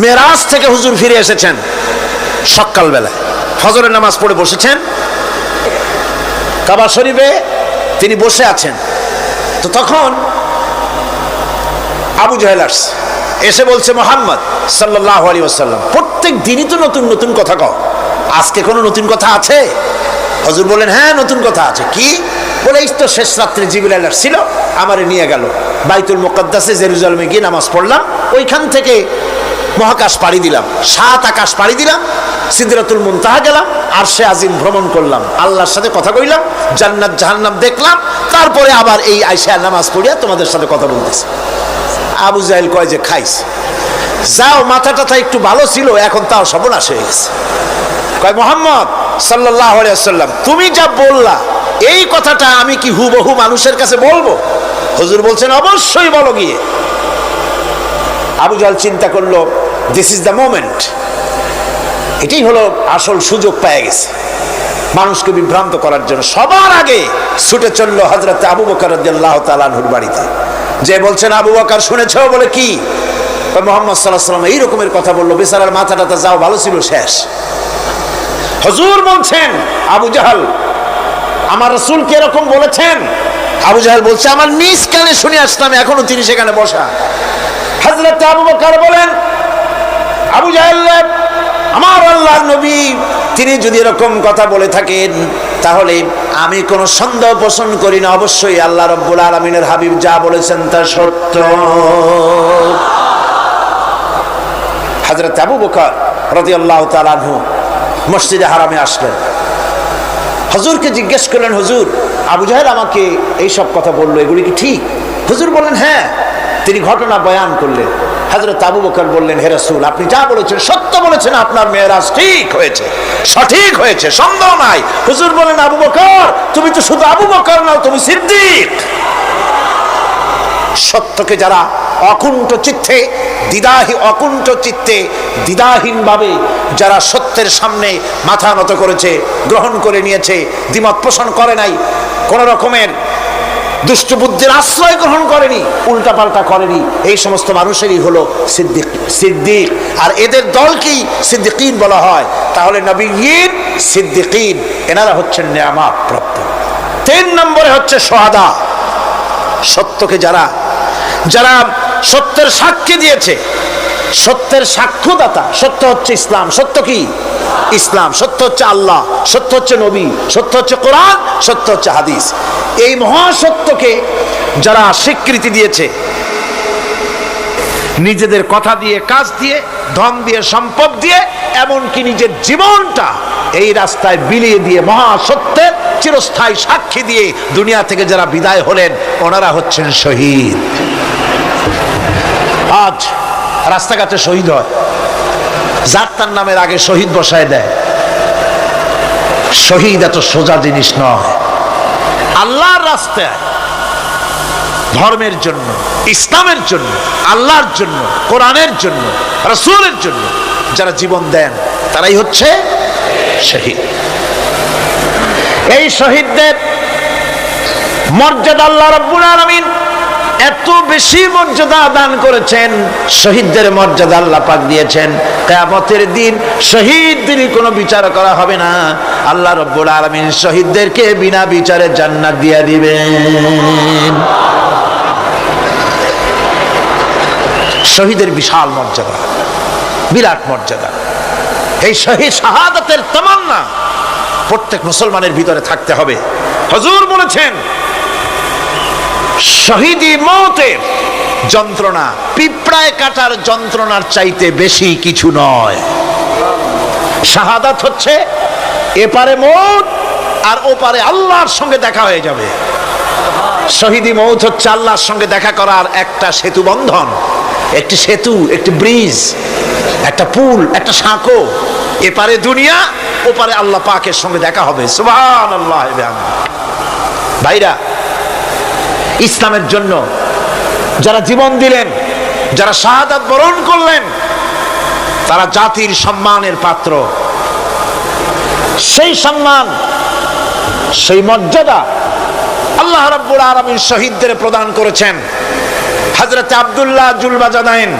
মেরাজ থেকে হুজুর ফিরে এসেছেন সকালবেলায়। ফজরের নামাজ পড়ে বসেছেন। কাবা শরীফে তিনি বসে আছেন। তো তখন আবু জাহেল আসছে। এসে বলছে, মোহাম্মদ সাল্লাহ আলী আসাল্লাম প্রত্যেক দিনই তো নতুন নতুন কথা কও। আজকে কোনো নতুন কথা আছে? হজুর বলেন হ্যাঁ নতুন কথা আছে। কি? বলে, এই তো শেষ রাত্রে জিবিল ছিল আমারে নিয়ে গেল। বাইতুল মোকাদ্দাসে জেরুজালেমে গিয়ে নামাজ পড়লাম। ওইখান থেকে মহাকাশ পাড়ি দিলাম, সাত আকাশ পাড়ি দিলাম সিদ্দিরাতুল মুনতাহা গেলাম, আর সে আজিম ভ্রমণ করলাম। আল্লাহর সাথে কথা কইলাম, জান্নাত জাহান্নাম দেখলাম, তারপরে আবার এই আইসা নামাজ পড়িয়া তোমাদের সাথে কথা বলতেছে। আবু জাহেল কয় যে, খাইস, যাও মাথা টাথা একটু ভালো ছিল, এখন তাও সর্বনাশ হয়ে গেছে। কয়, মোহাম্মদ সাল্লাহ সাল্লাম তুমি যা বললা, এই কথাটা আমি কি হুবহু মানুষের কাছে বলব? হুজুর বলছেন, অবশ্যই বলো গিয়ে। আবু জাহেল চিন্তা করল দিস ইজ দ্য মোমেন্ট এটাই হলো আসল সুযোগ পেয়ে গেছে। মানুষকে বিভ্রান্ত করার জন্য। সবার আগে ছুটে চলল হজরত আবু বকর রাদিয়াল্লাহু তাআলাহুর বাড়িতে। যে বলছেন, আবু বকর, শুনেছ? বলে, কি? মোহাম্মদ সাল্লাহ সাল্লাম এই রকমের কথা বলল। বেচারার মাথা টাথা যাও, ভালো ছিল, শেষ। হজুর বলছেন, আবু জাহাল, আমার রসুল কে এরকম বলেছেন? আবু জাহাল বলছে, আমার নিজ কানে শুনে আসলাম, এখনও তিনি সেখানে বসা। হজরত আবু বকর বলেন, আবু জাহেল আমার আল্লাহ নবী, তিনি যদি এরকম কথা বলে থাকেন, তাহলে আমি কোনো সন্দেহ পোষণ করি না। অবশ্যই আল্লাহ রব্বুল আলমিনের হাবিব যা বলেছেন তা সত্য। হাজরত আবু বকর রদি আল্লাহ তালানহু মসজিদে হারামে আসলেন। হজুরকে জিজ্ঞেস করলেন, হুজুর, আবু জাহেল আমাকে এই সব কথা বলল, এগুলি কি ঠিক? হুজুর বললেন হ্যাঁ তিনি ঘটনা বয়ান করলেন। হজরত আবু বকর বললেন, হে রাসূল, আপনি যা বলেছেন সত্য বলেছেন, আপনার মেয়েরাজ ঠিক হয়েছে, সঠিক হয়েছে, সন্দেহ নাই। হুজুর বলেন, আবু বকর, তুমি তো শুধু আবু বকর নাও, তুমি সিদ্দিক। সত্যকে যারা অকুণ্ঠ চিত্তে দ্বিধাহী অকুণ্ঠ চিত্তে দ্বিধাহীনভাবে যারা সত্যের সামনে মাথা নত করেছে, গ্রহণ করে নিয়েছে, দ্বিমত পোষণ করে নাই, কোনো রকমের দুষ্ট বুদ্ধির আশ্রয় গ্রহণ করেনি, উল্টাপাল্টা করেনি। এই সমস্ত মানুষেরই হলো সিদ্দিক সিদ্দিক। আর এদের দলকেই সিদ্দিকিন বলা হয়। তাহলে নবীন, সিদ্দিকিন, এনারা হচ্ছেন নেয়ামা প্রাপ্ত। তিন নম্বরে হচ্ছে সোহাদা। সত্যকে যারা যারা সত্যের সাক্ষী দিয়েছে সত্যের সাক্ষ্যদাতা, সত্য হচ্ছে ইসলাম, সত্য কি? ইসলাম, সত্য হচ্ছে আল্লাহ, সত্য হচ্ছে নবী, সত্য হচ্ছে কোরআন, সত্য হচ্ছে হাদিস। এই মহাসত্যকে যারা স্বীকৃতি দিয়েছে, নিজেদের কথা দিয়ে, কাজ দিয়ে, ধন দিয়ে, সম্পদ দিয়ে, এমনকি নিজের জীবনটা এই রাস্তায় বিলিয়ে দিয়ে, মহাসত্যের চিরস্থায়ী সাক্ষী দিয়ে দুনিয়া থেকে যারা বিদায় হলেন, ওনারা হচ্ছেন শহীদ। আজ রাস্তাঘাটে শহীদ হয়। যার তার নামের আগে শহীদ বসায় দেয়। শহীদ এত সোজা জিনিস নয়। আল্লাহর রাস্তায় ধর্মের জন্য, ইসলামের জন্য, আল্লাহর জন্য, কোরআনের জন্য, রসুলের জন্য যারা জীবন দেন, তারাই হচ্ছে শহীদ। এই শহীদদের মর্যাদা আল্লাহ রব্বুল আলমিন এত বেশি মর্যাদা দান করেছেন, শহীদদের মর্যাদা আল্লাহ পাক দিয়েছেন। কেয়ামতের দিন শহীদদেরই কোনো বিচার করা হবে না। আল্লাহ রব্বুল আলমিন শহীদদেরকে বিনা বিচারে জান্নাত দিয়ে দিবেন। শহীদের বিশাল মর্যাদা, বিরাট মর্যাদা। এই শহীদ শাহাদাতের তামান্না প্রত্যেক মুসলমানের ভিতরে থাকতে হবে। হজুর বলেছেন শহীদি মতের যন্ত্রণা। পিঁপড়ায় কাটার যন্ত্রণার চাইতে বেশি কিছু নয়। শাহাদাত হচ্ছে, এপারে মৌত আর ওপারে আল্লাহর সঙ্গে দেখা হয়ে যাবে। শহীদি মৌত হচ্ছে আল্লাহর সঙ্গে দেখা করার একটা সেতু বন্ধন, একটি সেতু, একটি ব্রিজ, একটা পুল, একটা সাঁকো। এপারে দুনিয়া, ওপারে আল্লাহ পাকের সঙ্গে দেখা হবে। সুবহান আল্লাহ ভাইরা ইসলামের জন্য। যারা জীবন দিলেন, যারা শাহাদাত বরণ করলেন, তারা জাতির সম্মানের পাত্র। সেই সম্মান, সেই মর্যাদা আল্লাহ রাব্বুল আলামিন শহীদদের প্রদান করেছেন। হযরত আব্দুল্লাহ জুলবাজাদাইন,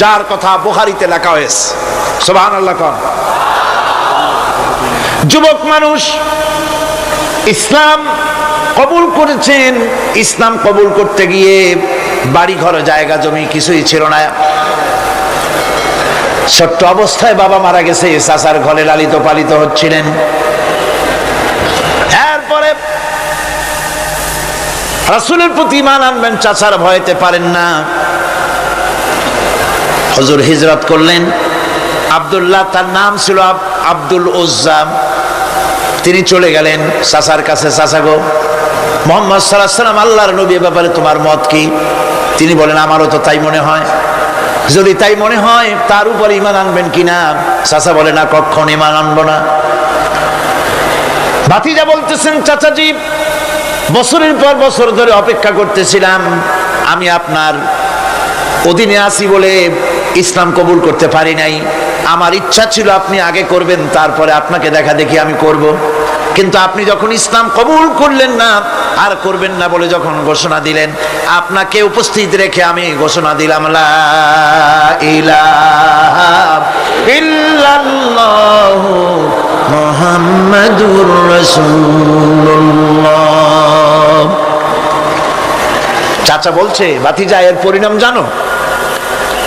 যার কথা বুখারিতে লেখা হয়েছে। সোবাহান আল্লাহ যুবক মানুষ, ইসলাম কবুল করেছেন, ইসলাম কবুল করতে গিয়ে বাড়ি ঘর জায়গা জমি কিছুই ছিল না। ছোট্ট অবস্থায় বাবা মারা গেছে, চাচার ঘরে লালিত পালিত হচ্ছিলেন। এরপরে রাসুলের প্রতি মান আনবেন, চাচার ভয়তে পারেন না। হজুর হিজরত করলেন। আবদুল্লাহ, তার নাম ছিল আব- আব্দুল উজ্জাম তিনি চলে গেলেন চাচার কাছে, চাচা গো মোহাম্মদ সাল্লাহ সাল্লাম আল্লাহর নবী ব্যাপারে তোমার মত কি? তিনি বলেন, আমারও তো তাই মনে হয়। যদি তাই মনে হয়, তার উপর ইমান আনবেন কিনা? চাচা বলে, না, কখন ইমান আনব না। ভাতিজা বলতেছেন চাচাজি বছরের পর বছর ধরে অপেক্ষা করতেছিলাম। আমি আপনার অধীনে আসি বলে ইসলাম কবুল করতে পারি নাই। আমার ইচ্ছা ছিল আপনি আগে করবেন, তারপরে আপনাকে দেখা দেখি আমি করব। কিন্তু আপনি যখন ইসলাম কবুল করলেন না, আর করবেন না বলে যখন ঘোষণা দিলেন, আপনাকে উপস্থিত রেখে আমি ঘোষণা দিলাম চাচা বলছে, ভাতিজা, এর পরিণাম জানো?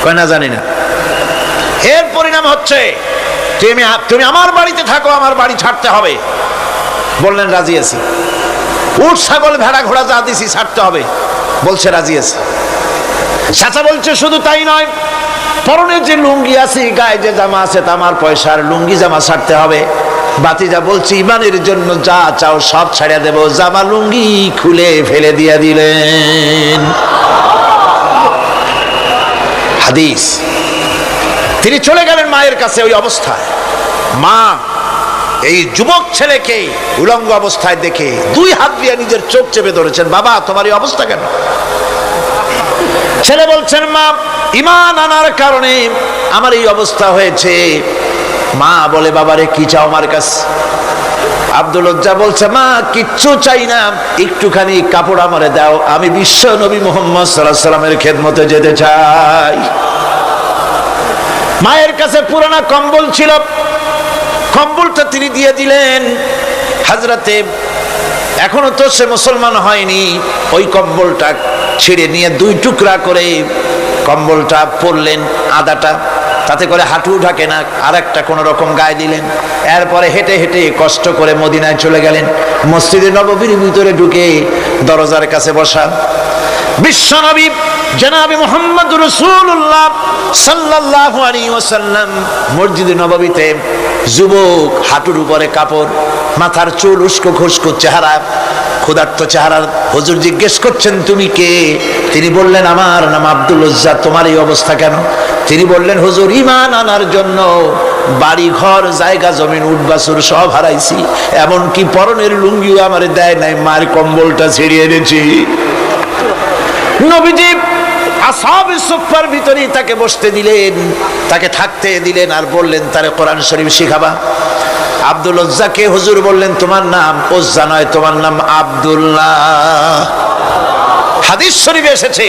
কয়, না, জানি না। এর পরিণাম হচ্ছে, তুমি তুমি আমার বাড়িতে থাকো, আমার বাড়ি ছাড়তে হবে। বললেন, রাজি আছি। উট, ছাগল, ভেড়া, ঘোড়া যা দিছি, ছাড়তে হবে। বলছে, রাজি আছি। চাচা বলছে, শুধু তাই নয়, পরনে যে লুঙ্গি আছে, গায়ে যে জামা আছে, তা আমার পয়সার লুঙ্গি জামা ছাড়তে হবে। বাতিজা বলছি, ইমানের জন্য যা চাও, সব ছাড়িয়া দেব। জামা, লুঙ্গি খুলে ফেলে দিয়া দিলেন। হাদিস। তিনি চলে গেলেন মায়ের কাছে, ওই অবস্থায়। মা এই যুবক ছেলেকে উলঙ্গ অবস্থায় দেখে দুই হাত দিয়ে নিজের চোখ চেপে ধরেছেন, বাবা, তোমার এই অবস্থা কেন? ছেলে বলছেন, মা, ইমান আনার কারণে আমার এই অবস্থা হয়েছে। মা বলে, বাবারে, কি চাও আমার কাছে? আব্দুল লজ্জা বলছে, মা, কিচ্ছু চাই না, একটুখানি কাপড় আমারে দাও, আমি বিশ্ব নবী মোহাম্মদ সাল্লাহ সাল্লামের খেদমতে যেতে চাই। মায়ের কাছে পুরানা কম্বল ছিল কম্বলটা তিনি দিয়ে দিলেন। হাজরাতে এখনও তো সে মুসলমান হয়নি। ওই কম্বলটা ছিঁড়ে নিয়ে দুই টুকরা করে কম্বলটা পরলেন আদাটা। তাতে করে হাঁটু ঢাকে না আর একটা কোনো রকম গায়ে দিলেন। এরপরে হেঁটে হেঁটে কষ্ট করে মদিনায় চলে গেলেন। মসজিদে নববীর ভিতরে ঢুকে দরজার কাছে বসা। বিশ্বনবী জনাবি মোহাম্মদ রসুল্লাহ সাল্লাল্লাহু আলাইহি ওয়াসাল্লাম মসজিদে নববীতে যুবক, হাঁটুর উপরে কাপড়, মাথার চুল উস্কো খুস্কো চেহারা। ক্ষুধার্ত চেহারার হুজুর জিজ্ঞেস করছেন, তুমি কে? তিনি বললেন, আমার নাম আব্দুল উজ্জা, তোমার এই অবস্থা কেন? তিনি বললেন, হুজুর, ইমান আনার জন্য বাড়ি ঘর জায়গা, জমিন উঠবাসুর সব হারাইছি। এমনকি পরনের লুঙ্গিও আমার দেয় নাই, মার কম্বলটা ছিড়িয়ে এনেছি। নবীজি আসাবে সুফার ভিতরেই তাকে বসতে দিলেন, তাকে থাকতে দিলেন আর বললেন, তারে কোরআন শরীফ শিখাবা। আব্দুল ওজ্জাকে হুজুর বললেন, তোমার নাম ওজ্জা নয়, তোমার নাম আব্দুল্লাহ। হাদিস শরীফে এসেছে,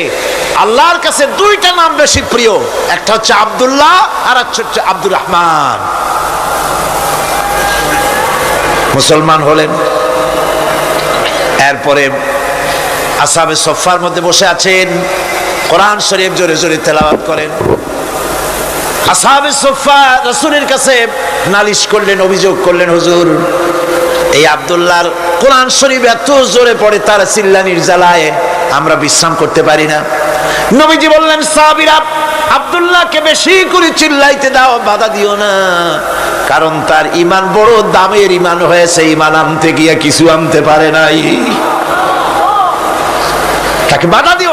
আল্লাহর কাছে দুইটা নাম বেশি প্রিয়, একটা হচ্ছে আব্দুল্লাহ আর একটা হচ্ছে আব্দুর রহমান। মুসলমান হলেন। এরপরে আসাবে সফার মধ্যে বসে আছেন। কোরআন শরীফ জোরে জোরে তেলাওয়াত করেন। আসাবে সফা, রসুলের কাছে নালিশ করলেন, অভিযোগ করলেন, হুজুর, এই আবদুল্লাহর কোরআন শরীফ এত জোরে পড়ে, তার চিল্লানির জ্বালায় আমরা বিশ্রাম করতে পারি না। নবীজি বললেন, সাহাবীরা, আব্দুল্লাহকে বেশি করে চিল্লাইতে দাও, বাধা দিও না। কারণ তার ইমান বড় দামের ইমান হয়েছে ইমান আনতে গিয়ে কিছু আনতে পারে নাই। তাকে বাধা দিও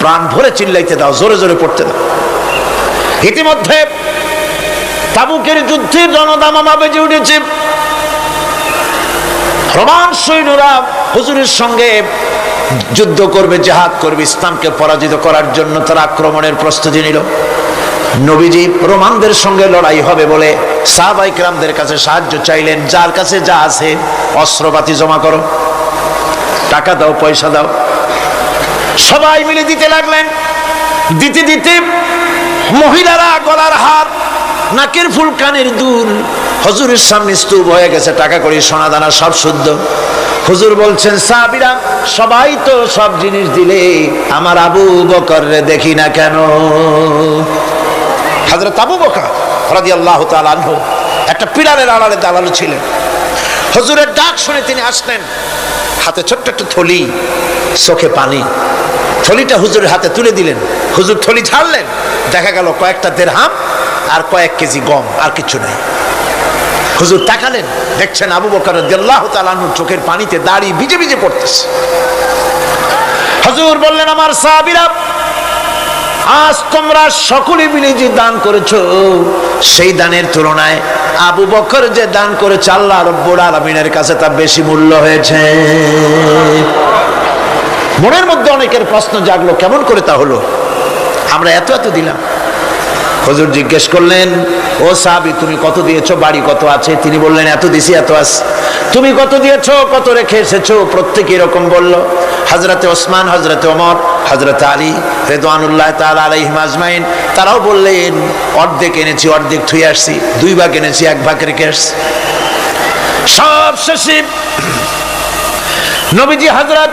প্রাণ ভরে চিল্লাইতে দাও, জোরে জোরে পড়তে দাও। ইতিমধ্যে তাবুকের যুদ্ধের রণদামামা বেজে উঠেছে। রোমান সৈন্যরা হুজুরের সঙ্গে যুদ্ধ করবে, জেহাদ করবে, ইসলামকে পরাজিত করার জন্য তারা আক্রমণের প্রস্তুতি নিল। নবীজি রোমানদের সঙ্গে লড়াই হবে বলে সাহাবাই ক্রামদের কাছে সাহায্য চাইলেন, যার কাছে যা আছে, অস্ত্রপাতি জমা করো। টাকা দাও, পয়সা দাও। সবাই মিলে দিতে লাগলেন। দিতে দিতে মহিলারা গলার হার, নাকের ফুল কানের দুল, হজুরের সামনে স্তূপ হয়ে গেছে, টাকা করি সোনা দানা সব শুদ্ধ। হুজুর বলছেন সাবিরা সবাই তো সব জিনিস দিলে আমার আবু বকর দেখি না কেন? হাজরত আবু বকর রাজি আল্লাহ তালানহ একটা পিলারের আড়ালে দালালো ছিলেন। হজুরের ডাক শুনে তিনি আসলেন, হাতে ছোট্ট একটা থলি, চোখে পানি। থলিটা হুজুরের হাতে তুলে দিলেন। হুজুর থলি ছাড়লেন দেখা গেল কয়েকটা দেড়হাম আর কয়েক কেজি গম, আর কিছু নেই। হুজুর তাকালেন, দেখছেন আবু বকর রাদিয়াল্লাহু তাআলার চোখের পানিতে দাড়ি ভিজে ভিজে পড়তেছে। হুজুর বললেন, আমার সাহাবীরা, আজ তোমরা সকলে মিলে যে দান করেছ, সেই দানের তুলনায় আবু বকর যে দান করেছে, আল্লাহ রব্বুল আলামিনের কাছে তা বেশি মূল্য হয়েছে। মনের মধ্যে অনেকের প্রশ্ন জাগলো, কেমন করে তা হলো? আমরা এত এত দিলাম। হজুর জিজ্ঞেস করলেন, ও সাহাবি, তুমি কত দিয়েছ? বাড়ি কত আছে? তিনি বললেন, এত দিছি, এত আছে তুমি কত দিয়েছ? কত রেখে এসেছ? প্রত্যেকে এরকম বলল হজরতে ওসমান হজরতে ওমর হজরত আলী রেদওয়ানুল্লাহ তাআলা আলাইহিম আজমাইন। তারাও বললেন, অর্ধেক এনেছি, অর্ধেক থুয়ে আসছি। দুই ভাগ এনেছি, এক ভাগ রেখে আসছি। সব শেষে নবীজি হজরত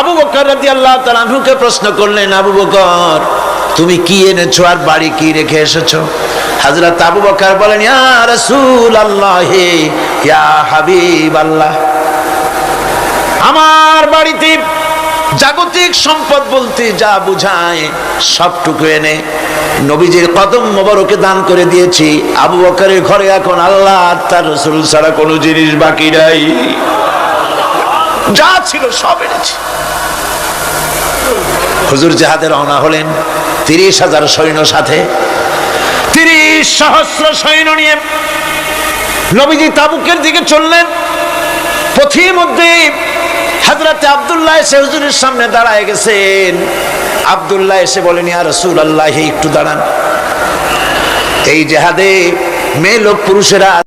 আবু বকর রাদিয়াল্লাহু তাআলা আনহুকে প্রশ্ন করলেন, আবু বকর, তুমি কি এনেছো আর বাড়ি কি রেখে এসেছ? হযরত আবু বকর বলেন আল্লাহ আমার বাড়িতে জাগতিক সম্পদ বলতে যা বুঝায়, সবটুকু এনে নবীজির কদম মোবারকে দান করে দিয়েছি। আবু বকরের ঘরে এখন আল্লাহ তার রসুল ছাড়া কোনো জিনিস বাকি নাই। যা ছিল সব এনেছি। হুজুর জাহাদে রওনা হলেন তিরিশ হাজার সৈন্য সাথে। তিরিশ সহস্র সৈন্য নিয়ে নবীজি তাবুকের দিকে চললেন। পথির মধ্যে হাজরাতে আবদুল্লাহ এসে হুজুরের সামনে দাঁড়ায় গেছেন। আবদুল্লাহ এসে বলেন, ইয়া রসুল আল্লাহ একটু দাঁড়ান। এই জেহাদে মেয়ে লোক পুরুষেরা